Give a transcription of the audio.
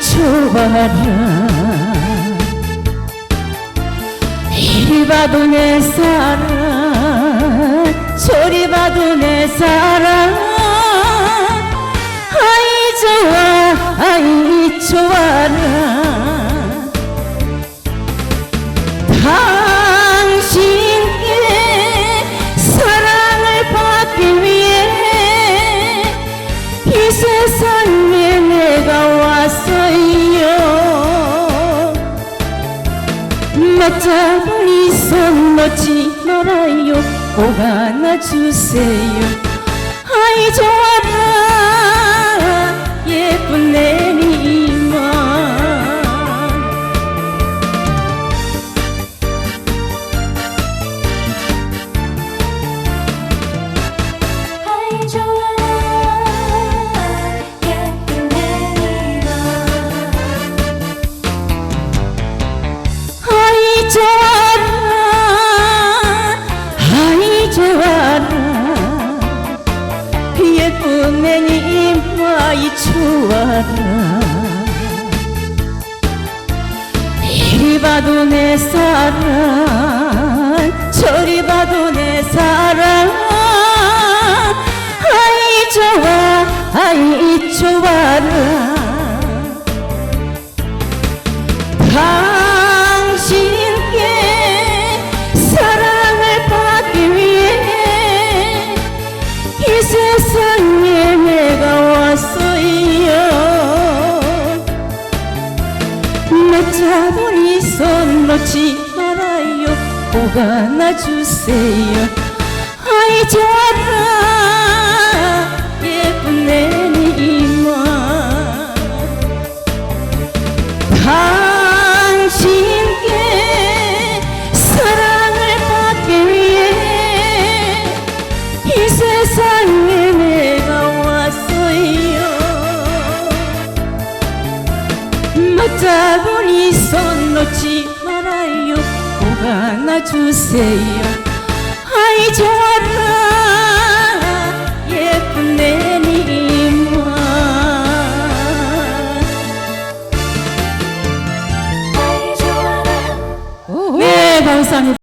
좋아라 이리 봐도 내 사랑 저리 봐도 내 사랑 맞잡은 이손 놓지 말아요. 꼭 안아주세요. 아이 좋아라. 예쁜 내리만 아이 좋아 좋아라 이리 봐도 내 사랑 저리 봐도 안아주세요. 아이 좋아라. 예쁜 내니만 당신께 사랑을 받기 위해 이 세상에 내가 왔어요. 맞잡은 이손 놓지 말아요 꼭 안아주세요. 아이 좋아라 예쁜 내님만 아이 좋아라 네 감사합니다